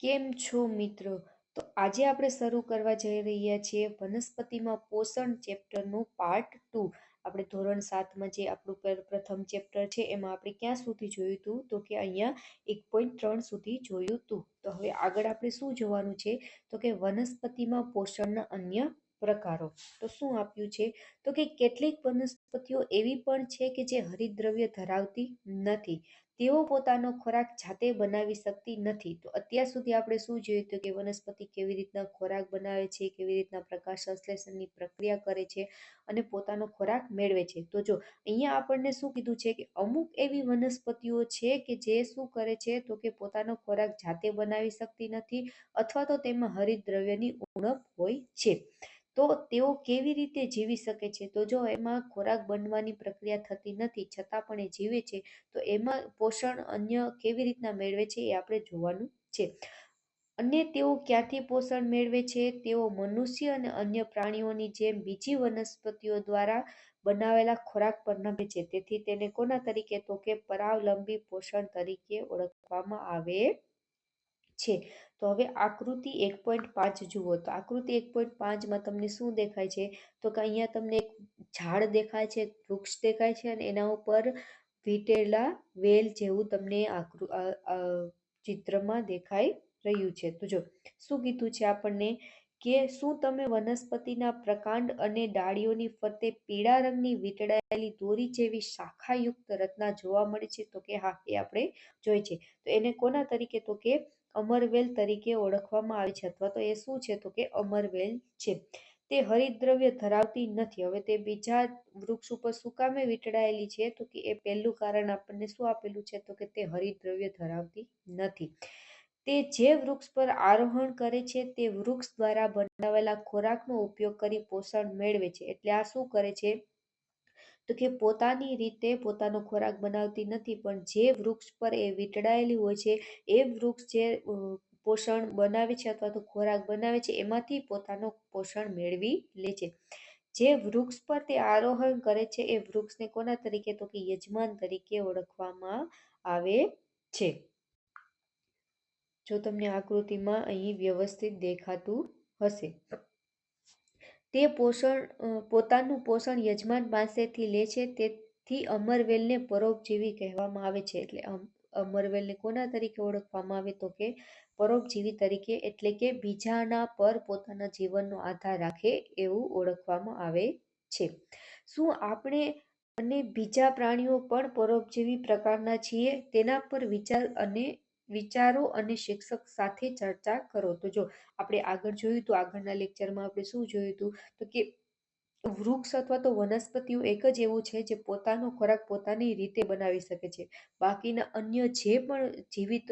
કેમ છો મિત્રો? તો આજે આપણે શરૂ કરવા જઈ રહ્યા છીએ વનસ્પતિમાં પોષણ ચેપ્ટરનું પાર્ટ ટુ આપણે ધોરણ સાતમાં જે આપણું પ્રથમ ચેપ્ટર છે, એમાં આપણે ક્યાં સુધી જોયું હતું તો કે અહીંયા એક પોઈન્ટ ત્રણ સુધી જોયું હતું તો હવે આગળ આપણે શું જોવાનું છે? તો કે વનસ્પતિમાં પોષણના અન્ય પ્રકારો. તો શું આપ્યું છે? તો કે કેટલીક વનસ્પતિઓ એવી પણ છે કે જે હરિદ્રવ્ય ધરાવતી નથી. તેઓ પોતાનો ખોરાક જાતે બનાવી શકતી નથી. તો અત્યાર સુધી આપણે શું જોયું હતું કે વનસ્પતિ કેવી રીતના ખોરાક બનાવે છે, કેવી રીતના પ્રકાશ સંશ્લેષણની પ્રક્રિયા કરે છે અને પોતાનો ખોરાક મેળવે છે. તો જો અહીંયા આપણને શું કીધું છે કે અમુક એવી વનસ્પતિઓ છે કે જે શું કરે છે તો કે પોતાનો ખોરાક જાતે બનાવી શકતી નથી અથવા તો તેમાં હરિતદ્રવ્યની ઉણપ હોય છે. તો તેઓ કેવી રીતે જીવી શકે છે? તો જો એમાં ખોરાક બનવાની પ્રક્રિયા થતી નથી, છતાં પણ એ જીવે છે, તો એમાં પોષણ અન્ય કેવી રીતના મેળવે છે એ આપણે જોવાનું છે. અને તેઓ ક્યાંથી પોષણ મેળવે છે? તેઓ મનુષ્ય અને અન્ય પ્રાણીઓની જેમ બીજી વનસ્પતિઓ દ્વારા બનાવેલા ખોરાક પર નભે છે. તેથી તેને કોના તરીકે તો કે પરાવલંબી પોષણ તરીકે ઓળખવામાં આવે છે. તો હવે આકૃતિ એક પોઈન્ટ પાંચ જુઓ. તો આકૃતિ એક પોઈન્ટ પાંચમાં તમને શું દેખાય છે? તો કે અહીંયા તમને એક ઝાડ દેખાય છે, વૃક્ષ દેખાય છે અને એના ઉપર વીટેલા વેલ જેવું તમને આકૃ ચિત્રમાં દેખાઈ રહ્યું છે. તો જો, શું કીધું છે આપણને? કે શું તમે વનસ્પતિના પ્રકાંડ અને ડાળીઓની ફરતે પીળા રંગની વીંટળાયેલી દોરી જેવી શાખાયુક્ત રચના જોવા મળે છે? તો કે હા, એ આપણે જોઈ છે. તો એને કોના તરીકે? તો કે અમરવેલ તરીકે ઓળખવામાં આવે છે અથવા તો એ શું છે? તો કે અમરવેલ છે. તે હરિદ્રવ્ય ધરાવતી નથી. હવે તે બીજા વૃક્ષ ઉપર શું કામે વીંટળાયેલી છે? તો કે એ પહેલું કારણ આપણને શું આપેલું છે? તો કે તે હરિદ્રવ્ય ધરાવતી નથી. તે જે વૃક્ષ પર આરોહણ કરે છે તે વૃક્ષ દ્વારા બનાવેલા ખોરાકનો ઉપયોગ કરી પોષણ મેળવે છે. એટલે આ શું કરે છે? તો કે પોતાની રીતે પોતાનો ખોરાક બનાવતી નથી, પણ જે વૃક્ષ પર એ વીંટળાયેલી હોય છે, એ વૃક્ષ જે પોષણ બનાવે છે અથવા તો ખોરાક બનાવે છે, એમાંથી પોતાનો પોષણ મેળવી લે છે. જે વૃક્ષ પર તે આરોહણ કરે છે, એ વૃક્ષને કોના તરીકે? તો કે યજમાન તરીકે ઓળખવામાં આવે છે. જો તમને આકૃતિમાં અહીં વ્યવસ્થિત દેખાતું હશે. તે પોષણ પોતાનું પોષણ યજમાન પાસેથી લે છે, તેથી અમરવેલને પરોપજીવી કહેવામાં આવે છે. એટલે અમરવેલને કોના તરીકે ઓળખવામાં આવે તો કે પરોપજીવી તરીકે, એટલે કે બીજાના પર પોતાના જીવનનો આધાર રાખે એવું ઓળખવામાં આવે છે. શું આપણે અને બીજા પ્રાણીઓ પણ પરોપજીવી પ્રકારના છીએ? તેના પર વિચાર અને વિચારો અને શિક્ષક સાથે ચર્ચા કરો. તો જો આપણે આગળ જોયું તો આગળના લેક્ચરમાં આપણે શું જોયું હતું? તો કે વૃક્ષ અથવા તો વનસ્પતિઓ એક જ એવું છે જે પોતાનો ખોરાક પોતાની રીતે બનાવી શકે છે. બાકીના અન્ય જે પણ જીવિત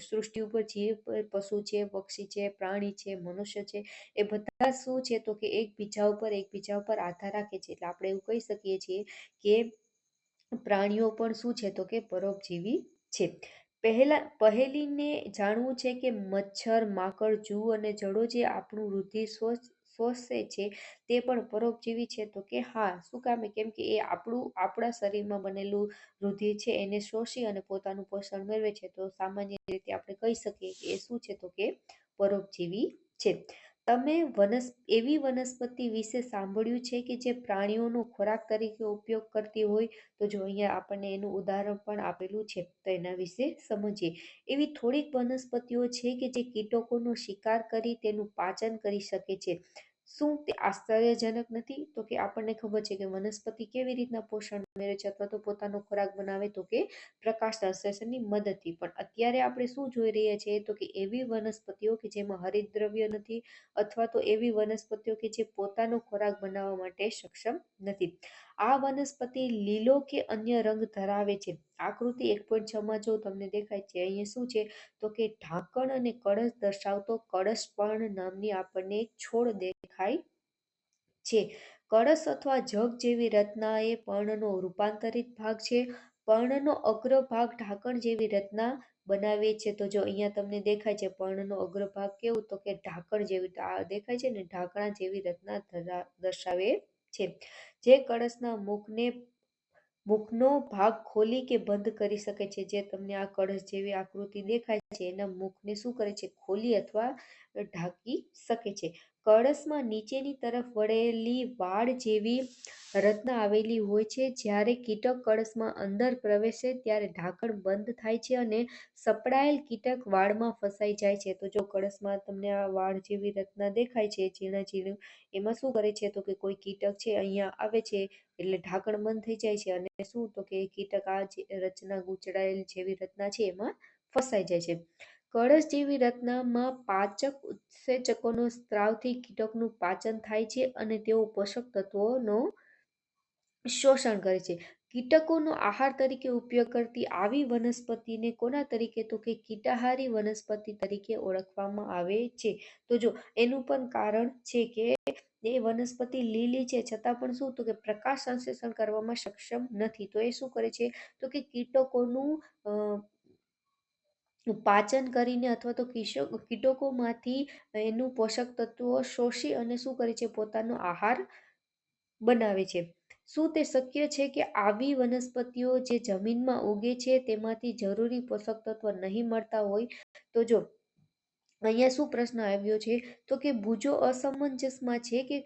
સૃષ્ટિ ઉપર જે પશુ છે, પક્ષી છે, પ્રાણી છે, મનુષ્ય છે, એ બધા શું છે? તો કે એકબીજા ઉપર એકબીજા ઉપર આધાર રાખે છે. એટલે આપણે એવું કહી શકીએ છીએ કે પ્રાણીઓ પણ શું છે? તો કે પરોપજીવી છે. પહેલા, પહેલીને જાણવું છે કે મચ્છર, માકડ, જૂ અને જડો જે આપણું વૃદ્ધિ શોષે છે તે પણ પરોપજીવી છે. તો કે હા, શું કામે? કેમ કે એ આપણું, આપણા શરીરમાં બનેલું રુધિર છે, એને શોષી અને પોતાનું પોષણ મેળવે છે. તો સામાન્ય રીતે આપણે કહી શકીએ કે એ શું છે? તો કે પરોપજીવી છે. તમે વનસ, એવી વનસ્પતિ વિશે સાંભળ્યું છે કે જે પ્રાણીઓનો ખોરાક તરીકે ઉપયોગ કરતી હોય તો જો અહીંયા આપણને એનું ઉદાહરણ પણ આપેલું છે, તો એના વિશે સમજીએ. એવી થોડીક વનસ્પતિઓ છે કે જે કીટકોનો શિકાર કરી તેનું પાચન કરી શકે છે. શું તે આશ્ચર્યજનક નથી? તો કે આપણને ખબર છે કે વનસ્પતિ કેવી રીતના પોષણ મેળવે છે અથવા તો પોતાનો ખોરાક બનાવે તો કે પ્રકાશ સંશ્લેષણની મદદથી. પણ અત્યારે આપણે શું જોઈ રહ્યા છીએ તો કે એવી વનસ્પતિઓ કે જેમાં હરિતદ્રવ્ય નથી અથવા તો એવી વનસ્પતિઓ કે જે પોતાનો ખોરાક બનાવવા માટે સક્ષમ નથી. આ વનસ્પતિ લીલો કે અન્ય રંગ ધરાવે છે. આકૃતિ એક પોઈન્ટ છમાં જો તમને દેખાય છે, અહીંયા શું છે તો કે ઢાંકણ અને કળશ દર્શાવતો કળશ પણ નામની આપણને છોડ દેખાય છે. કળશ અથવા જગ જેવી રચના એ પર્ણનો રૂપાંતરિત ભાગ છે. પર્ણનો અગ્રભાગ ઢાંકણ જેવી રચના બનાવે છે. તો જો અહીંયા તમને દેખાય છે પર્ણનો અગ્રભાગ કેવું? તો કે ઢાંકણ જેવી દેખાય છે ને, ઢાંકણા જેવી રચના દર્શાવે છે. જે કળશના મુખને, મુખનો ભાગ ખોલી કે બંધ કરી શકે છે. જે તમને આ કળશ જેવી આકૃતિ દેખાય છે, એના મુખને શું કરે છે? ખોલી અથવા ઢાંકી શકે છે. કળશમાં નીચેની તરફ વળેલી વાડ જેવી રચના આવેલી હોય છે. જ્યારે કીટક કળશમાં અંદર પ્રવેશે ત્યારે ઢાંકણ બંધ થાય છે અને સપડાયેલ કીટક વાળમાં ફસાઈ જાય છે. તો જો કળશમાં તમને આ વાળ જેવી રચના દેખાય છે, ઝીણા ઝીણું, એમાં શું કરે છે? તો કે કોઈ કીટક છે, અહીંયા આવે છે એટલે ઢાંકણ બંધ થઈ જાય છે. અને શું? તો કે કીટક આ રચના ગૂંચળાયેલ જેવી રચના છે, એમાં ફસાઈ જાય છે. કળશ જેવી રચનામાં પાચક ઉત્સેચકોનો સ્ત્રાવથી કીટકનું પાચન થાય છે અને તેઓ પોષક તત્વોનો શોષણ કરે છે. કીટકોનો આહાર તરીકે ઉપયોગ કરતી આવી વનસ્પતિને કોના તરીકે તો કે કીટાહારી વનસ્પતિ તરીકે ઓળખવામાં આવે છે. તો જો એનું પણ કારણ છે કે એ વનસ્પતિ લીલી છે, છતાં પણ શું? તો કે પ્રકાશ સંશ્લેષણ કરવામાં સક્ષમ નથી. તો એ શું કરે છે? તો કે કીટકોનું પાચન કરીને અથવા તો કીટકોમાંથી એનું પોષક તત્વો શોષી અને શું કરે છે? પોતાનો આહાર બનાવે છે. શું તે શક્ય છે કે આવી વનસ્પતિઓ જે જમીનમાં ઉગે છે તેમાંથી જરૂરી પોષક તત્વ નહીં મળતા હોય? તો જો, અહીંયા શું પ્રશ્ન આવ્યો છે? તો કે ભૂજો અસમંજસમાં છે કે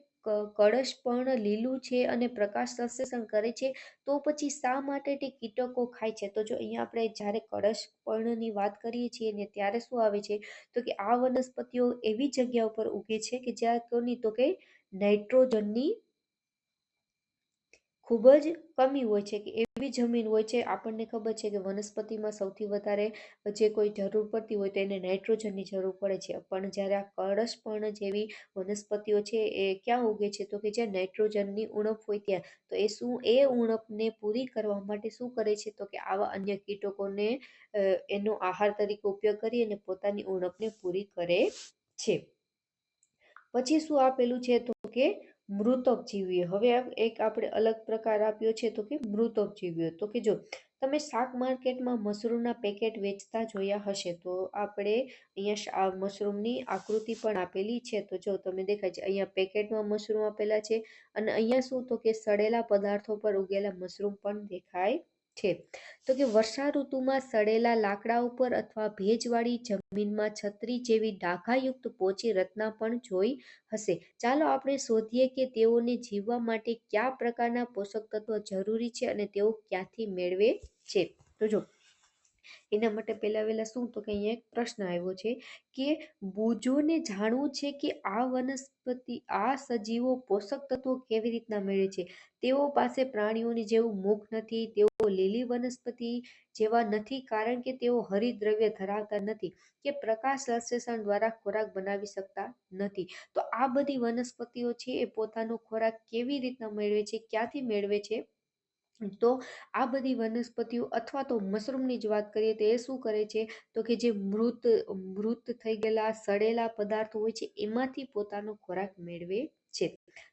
કળશ પણ લીલું છે અને પ્રકાશ સંશ્લેષણ કરે છે, તો પછી શા માટે તે કીટકો ખાય છે? તો જો અહીંયા આપણે જ્યારે કળશ પર્ણની વાત કરીએ છીએ ને ત્યારે શું આવે છે? તો કે આ વનસ્પતિઓ એવી જગ્યા ઉપર ઉગે છે કે જ્યાં કોની તો કે નાઇટ્રોજનની ખૂબ જ કમી હોય છે કે એવી જમીન હોય છે, આપણને ખબર છે કે વનસ્પતિમાં સૌથી વધારે જે કોઈ જરૂર પડતી હોય તો એને નાઇટ્રોજનની જરૂર પડે છે. પણ જ્યારે આ કળશપર્ણ જેવી વનસ્પતિઓ છે, એ ક્યાં ઉગે છે? તો કે જ્યાં નાઇટ્રોજનની ઉણપ હોય ત્યાં. તો એ શું, એ ઉણપને પૂરી કરવા માટે શું કરે છે? તો કે આવા અન્ય કીટકોને એનો આહાર તરીકે ઉપયોગ કરી અને પોતાની ઉણપને પૂરી કરે છે. પછી શું આપેલું છે? તો કે મૃતોપજીવીઓ હવે એક આપણે અલગ પ્રકાર આપ્યો છે તો કે મૃતોપજીવીઓ તો કે જો તમે શાક માર્કેટમાં મશરૂમના પેકેટ વેચતા જોયા હશે તો આપણે અહીંયા આ મશરૂમની આકૃતિ પણ આપેલી છે. તો જો તમે દેખાય છે અહીંયા પેકેટમાં મશરૂમ આપેલા છે અને અહીંયા શું તો કે સડેલા પદાર્થો પર ઉગેલા મશરૂમ પણ દેખાય છે. તો કે વર્ષા ઋતુમાં સડેલા લાકડા ઉપર અથવા ભેજવાળી જમીનમાં છત્રી જેવી ડાઘાયુક્ત પોચી રચના પણ જોઈ હશે. ચાલો આપણે શોધીએ કે તેઓને જીવવા માટે કયા પ્રકારના પોષક તત્વો જરૂરી છે અને તેઓ ક્યાંથી મેળવે છે? તો જો, એના માટે પહેલા વહેલા શું? તો કે અહીંયા એક પ્રશ્ન આવ્યો છે કે બુજોને જાણવું છે કે આ વનસ્પતિ, આ સજીવો પોષક તત્વો કેવી રીતના મેળવે છે? તેઓ પાસે પ્રાણીઓની જેવું મુખ નથી, તેઓ લીલી વનસ્પતિ જેવા નથી કારણ કે તેઓ હરિદ્રવ્ય ધરાવતા નથી કે પ્રકાશ સંશ્લેષણ દ્વારા ખોરાક બનાવી શકતા નથી. તો આ બધી વનસ્પતિઓ છે એ પોતાનો ખોરાક કેવી રીતના મેળવે છે, ક્યાંથી મેળવે છે? તો આ બધી વનસ્પતિઓ અથવા તો મશરૂમની જ વાત કરીએ તો એ શું કરે છે? તો કે જે મૃત મૃત થઈ ગયેલા, સડેલા પદાર્થો હોય છે, એમાંથી પોતાનો ખોરાક મેળવે છે.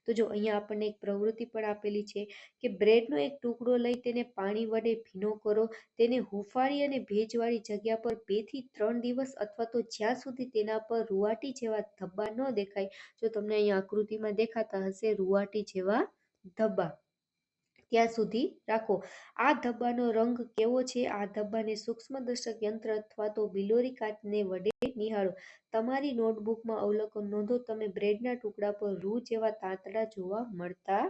તો જો અહીંયા આપણને એક પ્રવૃત્તિ પણ આપેલી છે કે બ્રેડનો એક ટુકડો લઈ તેને પાણી વડે ભીનો કરો. તેને હુફાળી અને ભેજવાળી જગ્યા પર બેથી ત્રણ દિવસ અથવા તો જ્યાં સુધી તેના પર રૂવાટી જેવા ધબ્બા ન દેખાય. જો તમને અહીંયા આકૃતિમાં દેખાતા હશે, રૂવાટી જેવા ધબ્બા. ત્યાં સુધી રાખો. આ ધબ્બાનો રંગ કેવો છે? આ ધબ્બાને સૂક્ષ્મદર્શક યંત્ર અથવા તો બિલોરી કાચને વડે નિહાળો. તમારી નોટબુકમાં અવલોકન નોંધો, તમે બ્રેડના ટુકડા પર રૂ જેવા તાંતડા જોવા મળતા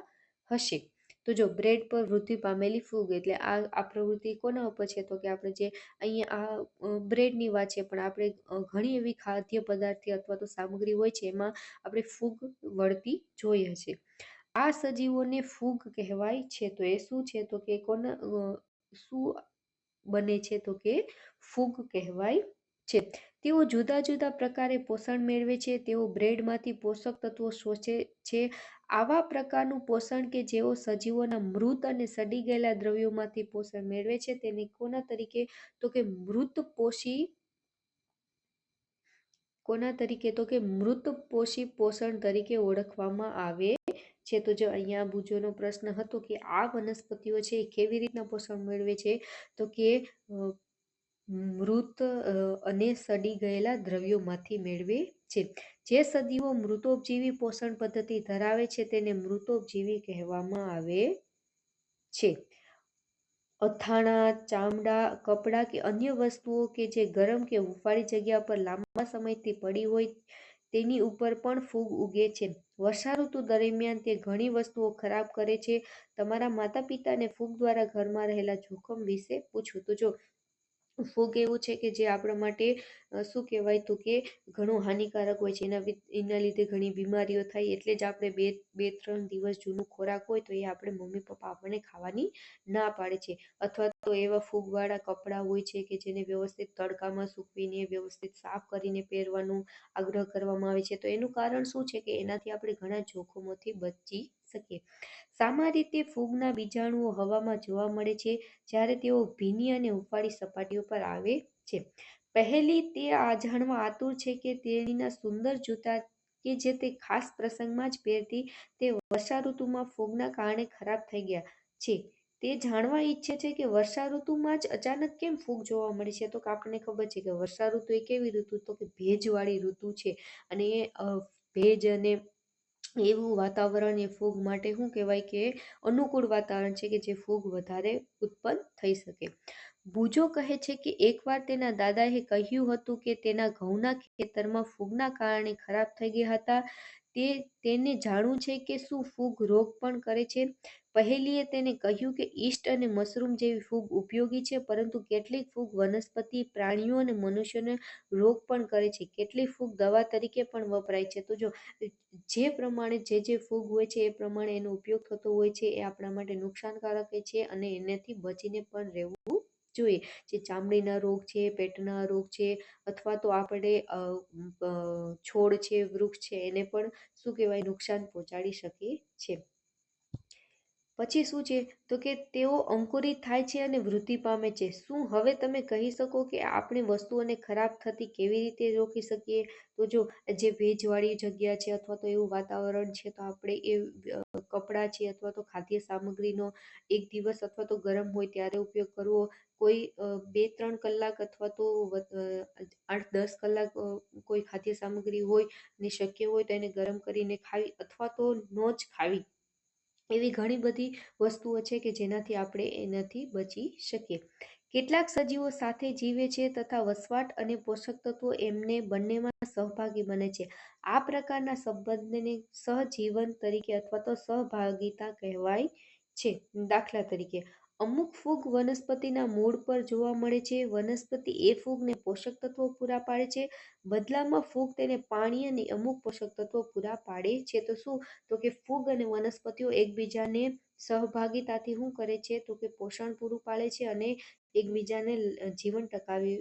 હશે. તો જો બ્રેડ પર વૃદ્ધિ પામેલી ફૂગ, એટલે આ આ પ્રવૃત્તિ કોના ઉપર છે? તો કે આપણે જે અહીંયા આ બ્રેડની વાત છે, પણ આપણે ઘણી એવી ખાદ્ય પદાર્થ અથવા તો સામગ્રી હોય છે, એમાં આપણે ફૂગ વળતી જોઈએ હશે આ સજીવોને ફૂગ કહેવાય છે. તો એ શું છે? તો કે કોના શું બને છે? તો કે ફૂગ કહેવાય છે. તેઓ જુદા જુદા પ્રકારે પોષણ મેળવે છે. તેઓ બ્રેડમાંથી પોષક તત્વો શોષે છે. આવા પ્રકારનું પોષણ કે જેઓ સજીવોના મૃત અને સડી ગયેલા દ્રવ્યોમાંથી પોષણ મેળવે છે, તેને કોના તરીકે? તો કે મૃત પોષી, કોના તરીકે? તો કે મૃત પોષી પોષણ તરીકે ઓળખવામાં આવે છે તો જો અહીંયા બુજોનો પ્રશ્ન હતો કે આ વનસ્પતિઓ છે એ કેવી રીતના પોષણ મેળવે છે? તો કે મૃત અને સડી ગયેલા દ્રવ્યોમાંથી મેળવે છે. જે સદીઓ મૃતોપજીવી પોષણ પદ્ધતિ ધરાવે છે તેને મૃતોપજીવી કહેવામાં આવે છે. અથાણા, ચામડા, કપડાં કે અન્ય વસ્તુઓ કે જે ગરમ કે હુંફાળી જગ્યા પર લાંબા સમયથી પડી હોય તેની ઉપર પણ ફૂગ ઉગે છે. વર્ષા ઋતુ દરમિયાન તે ઘણી વસ્તુઓ ખરાબ કરે છે. તમારા માતા પિતાને ફૂગ દ્વારા ઘરમાં રહેલા જોખમ વિશે પૂછો. તો જો ફૂગ એવું છે કે જે આપણા માટે શું કહેવાય તો કે ઘણું હાનિકારક હોય છે. એના એના લીધે ઘણી બીમારીઓ થાય. એટલે જ આપણે બે બે, ત્રણ દિવસ જૂનું ખોરાક હોય તો એ આપણે મમ્મી, પપ્પા આપણને ખાવાની ના પાડે છે. અથવા તો એવા ફૂગવાળા કપડાં હોય છે કે જેને વ્યવસ્થિત તડકામાં સૂકવીને, વ્યવસ્થિત સાફ કરીને પહેરવાનું આગ્રહ કરવામાં આવે છે. તો એનું કારણ શું છે કે એનાથી આપણે ઘણા જોખમોથી બચી શકીએ. સામા રીતે ફૂગના બીજાણુઓ હવામાં જોવા મળે છે, જ્યારે તેઓ ભીની અને ઉપાડી સપાટીઓ પર આવે છે. પહેલી તે આ જાણવા આતુર છે કે તેણીના સુંદર જૂતા કે જે તે ખાસ પ્રસંગમાં જ પહેરતી તે વર્ષા ઋતુમાં ફૂગના કારણે ખરાબ થઈ ગયા છે. તે જાણવા ઈચ્છે છે કે વર્ષા ઋતુમાં જ અચાનક કેમ ફૂગ જોવા મળે છે? તો આપણને ખબર છે કે વર્ષા ઋતુ એ કેવી ઋતુ? તો કે ભેજવાળી ઋતુ છે. અને ભેજ અને એવું વાતાવરણ એ ફૂગ માટે શું કહેવાય કે અનુકૂળ વાતાવરણ છે કે જે ફૂગ વધારે ઉત્પન્ન થઈ શકે. બુજો કહે છે કે એકવાર તેના દાદાએ કહ્યું હતું કે તેના ઘઉંના ખેતરમાં ફૂગના કારણે ખરાબ થઈ ગયા હતા તે તેને જાણવું છે કે શું ફૂગ રોગ પણ કરે છે. પહેલીએ તેને કહ્યું કે ઈસ્ટ અને મશરૂમ જેવી ફૂગ ઉપયોગી છે, પરંતુ કેટલીક ફૂગ વનસ્પતિ, પ્રાણીઓ અને મનુષ્યોને રોગ પણ કરે છે. કેટલીક ફૂગ દવા તરીકે પણ વપરાય છે. તો જો, જે પ્રમાણે જે જે ફૂગ હોય છે, એ પ્રમાણે એનો ઉપયોગ થતો હોય છે, એ આપણા માટે નુકસાનકારક છે અને એનાથી બચીને પણ રહેવું જોઈએ, જે ચામડીના રોગ છે, પેટના રોગ છે, અથવા તો આપણે છોડ છે, વૃક્ષ છે, એને પણ શું કહેવાય, નુકસાન પહોંચાડી શકે છે પછી શું છે? તો કે તેઓ અંકુરિત થાય છે અને વૃદ્ધિ પામે છે. શું હવે તમે કહી શકો કે આપણે વસ્તુઓને ખરાબ થતી કેવી રીતે રોકી શકીએ? તો જો જે ભેજવાળી જગ્યા છે અથવા તો એવું વાતાવરણ છે, તો આપણે એ કપડાં છે અથવા તો ખાદ્ય સામગ્રીનો એક દિવસ અથવા તો ગરમ હોય ત્યારે ઉપયોગ કરવો. કોઈ બે, ત્રણ કલાક અથવા તો આઠ, દસ કલાક કોઈ ખાદ્ય સામગ્રી હોય ને શક્ય હોય તો એને ગરમ કરીને ખાવી અથવા તો ન જ ખાવી. એવી ઘણી બધી વસ્તુઓ છે કે જેનાથી આપણે એનાથી બચી શકીએ. કેટલાક સજીવો સાથે જીવે છે તથા વસવાટ અને પોષક તત્વો એમને બંનેમાં સહભાગી બને છે. આ પ્રકારના સંબંધને સહજીવન તરીકે અથવા તો સહભાગિતા કહેવાય છે દાખલા તરીકે. અમુક ફૂગ વનસ્પતિના મૂળ પર જોવા મળે છે. વનસ્પતિ એ ફૂગને પોષક તત્વો પૂરા પાડે છે. બદલામાં ફૂગ તેને પાણી અને અમુક પોષક તત્વો પૂરા પાડે છે. તો શું? તો કે ફૂગ અને વનસ્પતિઓ એકબીજાને સહભાગિતાથી શું કરે છે? તો કે પોષણ પૂરું પાડે છે અને એકબીજાને જીવન ટકાવી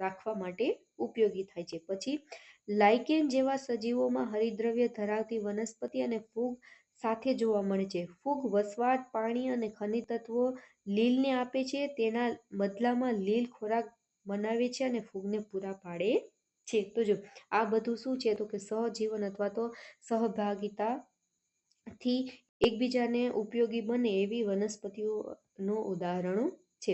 રાખવા માટે ઉપયોગી થાય છે. પછી, લાઇકેન જેવા સજીવોમાં હરિદ્રવ્ય ધરાવતી વનસ્પતિ અને ફૂગ સાથે જોવા મળે છે. ફૂગ વસવાટ, પાણી અને ખનિજ તત્વો લીલને આપે છે. તેના બદલામાં લીલ ખોરાક બનાવે છે અને ફૂગને પૂરા પાડે છે. તો જો, આ બધું શું છે? તો કે સહજીવન અથવા તો સહભાગિતા થી એકબીજાને ઉપયોગી બને એવી વનસ્પતિઓનું ઉદાહરણો છે.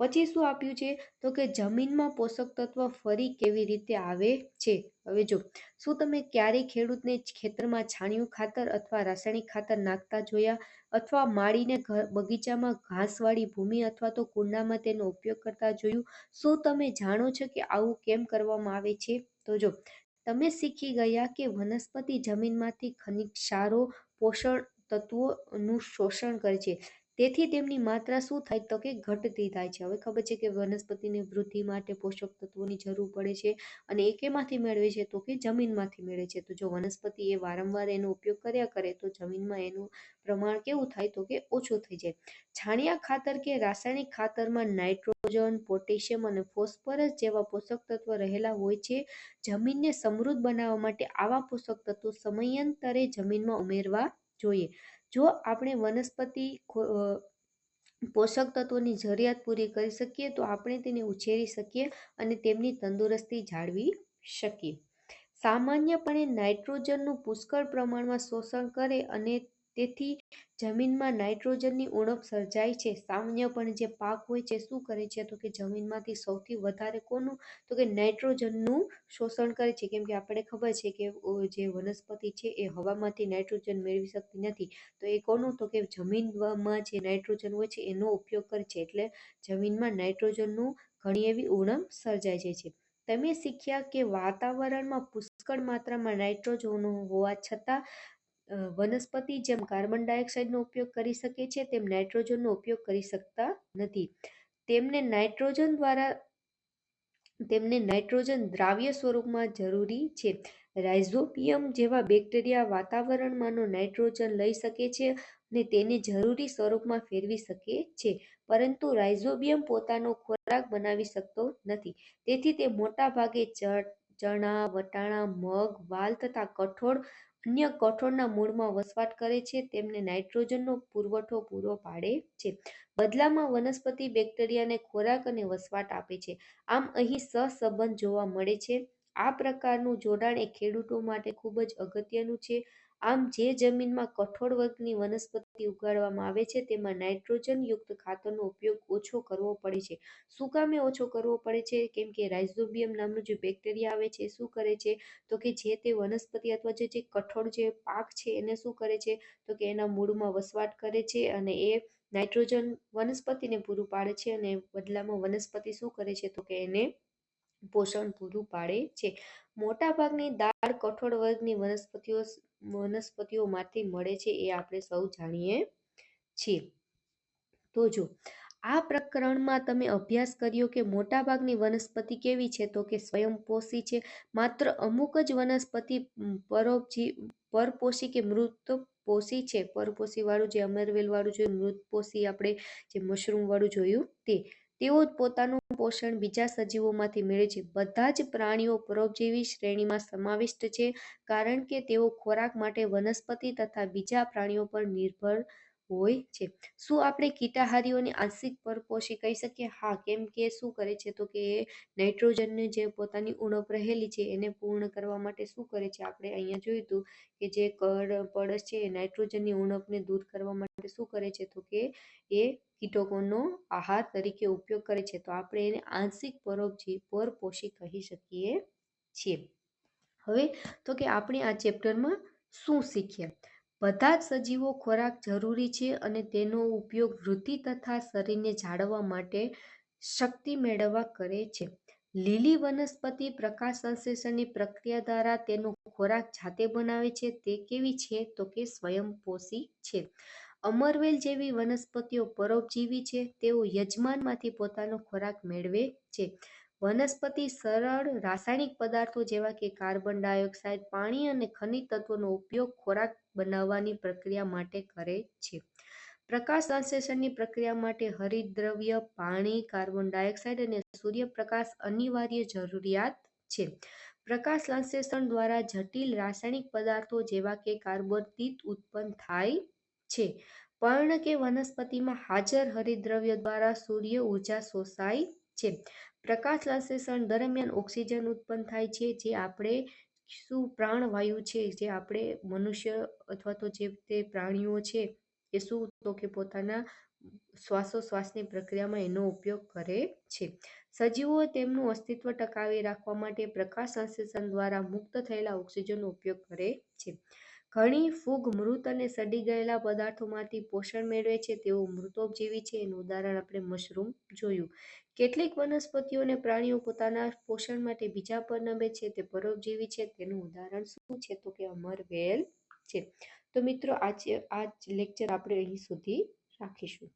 પછી શું આપ્યું છે? તો કે જમીનમાં પોષક તત્વ ફરી કેવી રીતે આવે છે? હવે જો, શું તમે ક્યારેય ખેડૂતને ખેતરમાં છાણિયું ખાતર અથવા રાસાયણિક ખાતર નાખતા જોયા? અથવા માળીને બગીચામાં ઘાસવાળી ભૂમિ અથવા તો કુંડામાં તેનો ઉપયોગ કરતા જોયું? શું તમે જાણો છો કે આવું કેમ કરવામાં આવે છે? તો જો, તમે શીખી ગયા કે વનસ્પતિ જમીનમાંથી ખનિજ, ક્ષારો, પોષણ તત્વોનું શોષણ કરે છે. તેથી તેમની માત્રા શું થાય તો કે ઘટતી થાય છે. હવે ખબર છે કે વનસ્પતિની વૃદ્ધિ માટે પોષક તત્વોની જરૂર પડે છે અને એ કેમાંથી મેળવે છે તો કે જમીનમાંથી મેળવે છે. તો જો વનસ્પતિ એ વારંવાર એનો ઉપયોગ કર્યા કરે તો જમીનમાં એનું પ્રમાણ કેવું થાય તો કે ઓછું થઈ જાય. છાણિયા ખાતર કે રાસાયણિક ખાતરમાં નાઇટ્રોજન, પોટેશિયમ અને ફોસ્ફરસ જેવા પોષક તત્વો રહેલા હોય છે. જમીનને સમૃદ્ધ બનાવવા માટે આવા પોષક તત્વો સમયાંતરે જમીનમાં ઉમેરવા જોઈએ. જો આપણે વનસ્પતિ પોષક તત્વોની જરૂરિયાત પૂરી કરી શકીએ, તો આપણે તેને ઉછેરી શકીએ અને તેમની તંદુરસ્તી જાળવી શકીએ. સામાન્યપણે નાઇટ્રોજનનું પુષ્કળ પ્રમાણમાં શોષણ કરે અને તેથી જમીનમાં નાઇટ્રોજનની ઉણપ સર્જાય છે. સામાન્યપણે જે પાક હોય છે, શું કરે છે? તો કે જમીનમાંથી સૌથી વધારે કોનું? તો કે નાઇટ્રોજનનું શોષણ કરે છે. કેમ કે આપણે ખબર છે કે જે વનસ્પતિ છે એ હવામાંથી નાઇટ્રોજન મેળવી શકતી નથી. તો એ કોનું? તો કે જમીનમાં જે નાઇટ્રોજન હોય છે, એનો ઉપયોગ કરે છે. એટલે જમીનમાં નાઇટ્રોજનનું ઘણી એવી ઉણપ સર્જાય જાય છે તમે શીખ્યા કે વાતાવરણમાં પુષ્કળ માત્રામાં નાઇટ્રોજન હોવા છતાં વનસ્પતિ જેમ કાર્બન ડાયોક્સાઇડનો ઉપયોગ કરી શકે છે, તેમ નાઇટ્રોજનનો ઉપયોગ કરી શકતા નથી. તેમને નાઇટ્રોજન દ્વારા, તેમને નાઇટ્રોજન દ્રાવ્ય સ્વરૂપમાં જરૂરી છે. રાઇઝોબિયમ જેવા બેક્ટેરિયા વાતાવરણમાંનો નાઇટ્રોજન લઈ શકે છે અને તેને જરૂરી સ્વરૂપમાં ફેરવી શકે છે, પરંતુ રાઇઝોબિયમ પોતાનો ખોરાક બનાવી શકતો નથી. તેથી તે મોટા ભાગે ચણા, વટાણા, મગ, વાલ તથા કઠોળ અન્ય કઠોળના મૂળમાં વસવાટ કરે છે, તેમને નાઇટ્રોજનનો પુરવઠો પૂરો પાડે છે. બદલામાં વનસ્પતિ બેક્ટેરિયાને ખોરાક અને વસવાટ આપે છે. આમ અહીં સહસંબંધ જોવા મળે છે. આ પ્રકારનું જોડાણ એ ખેડૂતો માટે ખૂબ જ અગત્યનું છે. આમ જે જમીનમાં કઠોળ વર્ગની વનસ્પતિ ઉગાડવામાં આવે છે, તેમાં નાઇટ્રોજનયુક્ત ખાતરનો ઉપયોગ ઓછો કરવો પડે છે. શું કામે ઓછો કરવો પડે છે? કેમ કે રાઇઝોબિયમ નામનું જે બેક્ટેરિયા આવે છે શું કરે છે? તો કે જે તે વનસ્પતિ અથવા જે જે કઠોળ જે પાક છે, એને શું કરે છે? તો કે એના મૂળમાં વસવાટ કરે છે અને એ નાઇટ્રોજન વનસ્પતિને પૂરું પાડે છે અને બદલામાં વનસ્પતિ શું કરે છે? તો કે એને પોષણ પૂરું પાડે છે. મોટાભાગની દાળ કઠોળ વર્ગની વનસ્પતિઓ વનસ્પતિઓમાંથી મળે છે એ આપણે સૌ જાણીએ છીએ. તો જો, આ પ્રકરણમાં તમે અભ્યાસ કર્યો કે મોટાભાગની વનસ્પતિ કેવી છે તો કે સ્વયંપોષી છે, માત્ર અમુક જ વનસ્પતિ પરોપજી, પરપોષી કે મૃત પોષી છે. પરપોષી વાળું જે અમરવેલ વાળું જોયું મૃતપોષી આપણે જે મશરૂમ વાળું જોયું તે, તેઓ જ પોતાનું પોષણ બીજા સજીવોમાંથી મેળવે છે. બધા જ પ્રાણીઓ પરોપજીવી શ્રેણીમાં સમાવિષ્ટ છે, કારણ કે તેઓ ખોરાક માટે વનસ્પતિ તથા બીજા પ્રાણીઓ પર નિર્ભર હોય છે. શું આપણે કીટાહારીઓને આંશિક પરપોષી કહી શકીએ? હા, કેમ કે શું કરે છે તો કે નાઇટ્રોજનની જે પોતાની ઉણપ રહેલી છે એને પૂર્ણ કરવા માટે શું કરે છે? આપણે અહીંયા જોયું હતું કે જે કડ પડસ છે એ નાઇટ્રોજનની ઉણપને દૂર કરવા માટે શું કરે છે? તો કે એ કીટકોનો આહાર તરીકે ઉપયોગ કરે છે. તો આપણે એને આંશિક પરોપજી પરપોષી કહી શકીએ છીએ. હવે તો કે આપણે આ ચેપ્ટરમાં શું શીખ્યા બધા જ સજીવો ખોરાક જરૂરી છે અને તેનો ઉપયોગ વૃદ્ધિ તથા શરીરને જાળવવા માટે શક્તિ મેળવવા કરે છે. લીલી વનસ્પતિ પ્રકાશ સંશ્લેષણની પ્રક્રિયા દ્વારા તેનો ખોરાક જાતે બનાવે છે, તે કેવી છે તો કે સ્વયંપોષી છે. અમરવેલ જેવી વનસ્પતિઓ પરોપજીવી છે, તેઓ યજમાનમાંથી પોતાનો ખોરાક મેળવે છે. વનસ્પતિ સરળ, રાસાયણિક પદાર્થો જેવા કે કાર્બન ડાયોક્સાઇડ, પાણી અને ખનિજ તત્વોનો ઉપયોગ ખોરાક બનાવવાની પ્રક્રિયા માટે કરે છે. પ્રકાશ સંશ્લેષણની પ્રક્રિયા માટે હરિતદ્રવ્ય પાણી, કાર્બન ડાયોક્સાઇડ અને સૂર્યપ્રકાશ અનિવાર્ય જરૂરિયાત છે. પ્રકાશ સંશ્લેષણ દ્વારા જટિલ રાસાયણિક પદાર્થો જેવા કે કાર્બોદિત ઉત્પન્ન થાય છે. પર્ણ કે વનસ્પતિમાં હાજર હરિદ્રવ્ય દ્વારા સૂર્ય ઊર્જા શોષાય છે. પ્રકાશ સંશ્લેષણ દરમિયાન ઓક્સિજન ઉત્પન્ન થાય છે, જે આપણે શું પ્રાણવાયુ છે, જે આપણે મનુષ્ય અથવા તો જે તે પ્રાણીઓ છે, એ શું તો કે પોતાના શ્વાસોશ્વાસની પ્રક્રિયામાં એનો ઉપયોગ કરે છે. સજીવો તેમનું અસ્તિત્વ ટકાવી રાખવા માટે પ્રકાશ સંશ્લેષણ દ્વારા મુક્ત થયેલા ઓક્સિજનનો ઉપયોગ કરે છે. ઘણી ફૂગ મૃત અને સડી ગયેલા પદાર્થોમાંથી પોષણ મેળવે છે, તેઓ મૃતોપજીવી છે. એનું ઉદાહરણ આપણે મશરૂમ જોયું. કેટલીક વનસ્પતિઓ અને પ્રાણીઓ પોતાના પોષણ માટે બીજા પર નમે છે તે પરોપજીવી છે. તેનું ઉદાહરણ શું છે તો કે અમર વેલ છે. તો મિત્રો, આજે આ લેક્ચર આપણે અહીં સુધી રાખીશું.